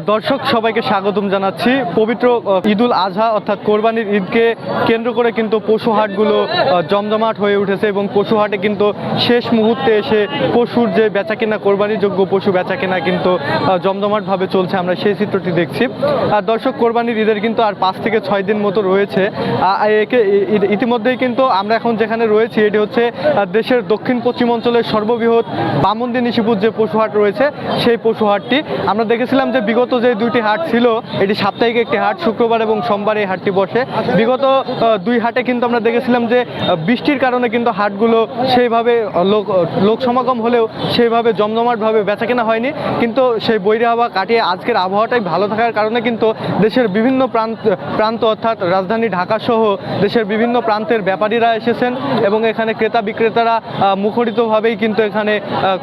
দর্শক সবাইকে স্বাগতম জানাচ্ছি। পবিত্র ঈদুল আজহা অর্থাৎ কোরবানির ঈদকে কেন্দ্র করে কিন্তু পশু হাটগুলো জমজমাট হয়ে উঠেছে এবং পশু হাটে কিন্তু শেষ মুহূর্তে এসে পশুর যে বেচা কেনা কোরবানির যোগ্য পশু বেচা কেনা কিন্তু আহ, জমজমাটভাবে চলছে। আমরা সেই চিত্রটি দেখছি। আর দর্শক কোরবানির ঈদের কিন্তু আর পাঁচ থেকে ছয় দিন মতো রয়েছে। একে ইতিমধ্যেই কিন্তু আমরা এখন যেখানে রয়েছি এটি হচ্ছে দেশের দক্ষিণ পশ্চিম অঞ্চলের সর্ববৃহৎ বামন্দি নিশিপুর যে পশু হাট রয়েছে সেই পশু হাটটি। আমরা দেখেছিলাম যে বিগত যে দুইটি হাট ছিল, এটি সাপ্তাহিক একটি হাট, শুক্রবার এবং সোমবার এই হাটটি বসে। বিগত দুই হাটে কিন্তু আমরা দেখেছিলাম যে বৃষ্টির কারণে কিন্তু হাটগুলো সেইভাবে লোক লোক সমাগম হলেও সেইভাবে জমজমাটভাবে বেচা কেনা হয়নি। কিন্তু সেই বৈরী হাওয়া কাটিয়ে আজকের আবহাওয়াটাই ভালো থাকার কারণে কিন্তু দেশের বিভিন্ন প্রান্ত প্রান্ত অর্থাৎ রাজধানী ঢাকা সহ দেশের বিভিন্ন প্রান্তের ব্যাপারীরা এসেছেন এবং এখানে ক্রেতা বিক্রেতারা মুখরিতভাবেই কিন্তু এখানে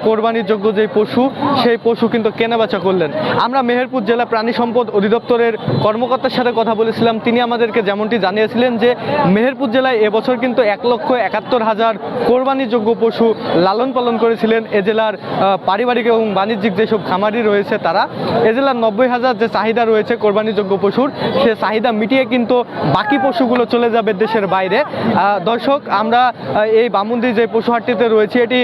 কোরবানির যোগ্য যে পশু, সেই পশু কিন্তু কেনাবেচা করলেন। আমরা মেহেরপুর জেলা প্রাণী সম্পদ অধিদপ্তরের কর্মকর্তার সাথে কথা বলেছিলাম। তিনি আমাদেরকে যেমনটি জানিয়েছিলেন যে, মেহেরপুর জেলায় এবছর কিন্তু এক লক্ষ একাত্তর হাজার কোরবানিযোগ্য পশু লালন পালন করেছিলেন। এ জেলার পারিবারিক এবং বাণিজ্যিক যেসব খামারি রয়েছে তারা, এ জেলার নব্বই হাজার যে চাহিদা রয়েছে কোরবানিযোগ্য পশুর, সে চাহিদা মিটিয়ে কিন্তু বাকি পশুগুলো চলে যাবে দেশের বাইরে। দর্শক, আমরা এই বামুন্দি যে পশু হাটটিতে রয়েছে, এটি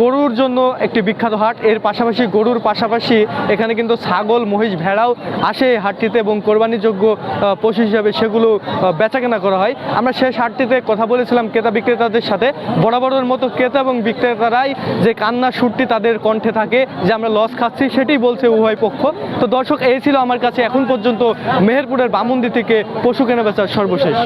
গরুর জন্য একটি বিখ্যাত হাট। এর পাশাপাশি গরুর পাশাপাশি এখানে কিন্তু ছাগল, মহিষ ভেড়াও আসে এই হাটটিতে এবং কোরবানিযোগ্য পশু হিসাবে সেগুলো বেচাকেনা করা হয়। আমরা শেষ হাটটিতে কথা বলেছিলাম ক্রেতা বিক্রেতাদের সাথে। বরাবরের মতো ক্রেতা এবং বিক্রেতারাই যে কান্নার সুরটি তাদের কণ্ঠে থাকে, যে আমরা লস খাচ্ছি সেটি বলছে উভয় পক্ষ। তো দর্শক, এই ছিল আমার কাছে এখন পর্যন্ত মেহেরপুরের বামুন্দি থেকে পশু কেনা বেচার সর্বশেষ।